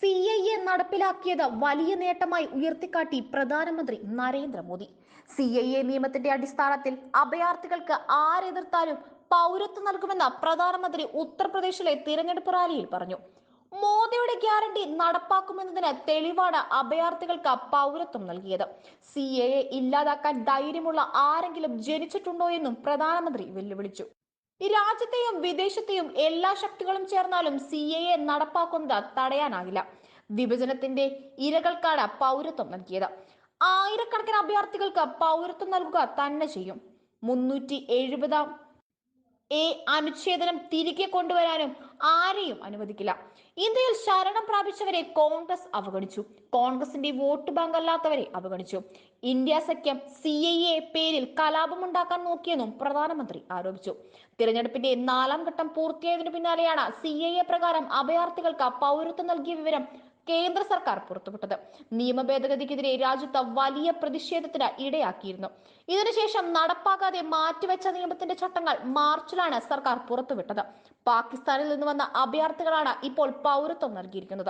C I A നടപ്പിലാക്കിയത് വലിയ നേട്ടമായി ഉയർത്തിക്കാട്ടി പ്രധാനമന്ത്രി നരേന്ദ്രമോദി. സി ഐ എ നിയമത്തിന്റെ അടിസ്ഥാനത്തിൽ അഭയാർത്ഥികൾക്ക് ആരെതിർത്താലും പൗരത്വം നൽകുമെന്ന് പ്രധാനമന്ത്രി ഉത്തർപ്രദേശിലെ തിരഞ്ഞെടുപ്പ് റാലിയിൽ പറഞ്ഞു. മോദിയുടെ ഗ്യാരണ്ടി നടപ്പാക്കുമെന്നതിന് തെളിവാണ് അഭയാർത്ഥികൾക്ക് പൗരത്വം നൽകിയത്. സി എ ഇല്ലാതാക്കാൻ ധൈര്യമുള്ള ആരെങ്കിലും ജനിച്ചിട്ടുണ്ടോ എന്നും പ്രധാനമന്ത്രി വെല്ലുവിളിച്ചു. രാജ്യത്തെയും വിദേശത്തെയും എല്ലാ ശക്തികളും ചേർന്നാലും സി എ എ നടപ്പാക്കുന്നത് തടയാനാകില്ല. വിഭജനത്തിന്റെ ഇരകൾക്കാണ് പൗരത്വം നൽകിയത്. ആയിരക്കണക്കിന് അഭയാർത്ഥികൾക്ക് പൗരത്വം നൽകുക തന്നെ ചെയ്യും. മുന്നൂറ്റി എഴുപതാം എ അനുച്ഛേദനം തിരികെ കൊണ്ടുവരാനും ആരെയും അനുവദിക്കില്ല. ഇന്ത്യയിൽ ശരണം പ്രാപിച്ചവരെ കോൺഗ്രസ് അവഗണിച്ചു. കോൺഗ്രസിന്റെ വോട്ട് ബാങ്ക് അല്ലാത്തവരെ അവഗണിച്ചു. ഇന്ത്യ സഖ്യം സി ഐ എ പേരിൽ കലാപമുണ്ടാക്കാൻ നോക്കിയെന്നും പ്രധാനമന്ത്രി ആരോപിച്ചു. തിരഞ്ഞെടുപ്പിന്റെ നാലാം ഘട്ടം പൂർത്തിയായതിനു പിന്നാലെയാണ് സി ഐ എ പ്രകാരം അഭയാർത്ഥികൾക്ക് പൗരത്വം നൽകിയ വിവരം കേന്ദ്ര സർക്കാർ പുറത്തുവിട്ടത്. നിയമ ഭേദഗതിക്കെതിരെ രാജ്യത്ത് വലിയ പ്രതിഷേധത്തിന് ഇടയാക്കിയിരുന്നു. ഇതിനുശേഷം നടപ്പാക്കാതെ മാറ്റിവെച്ച നിയമത്തിന്റെ ചട്ടങ്ങൾ മാർച്ചിലാണ് സർക്കാർ പുറത്തുവിട്ടത്. പാകിസ്ഥാനിൽ നിന്ന് വന്ന അഭയാർത്ഥികളാണ് ഇപ്പോൾ പൗരത്വം നൽകിയിരിക്കുന്നത്.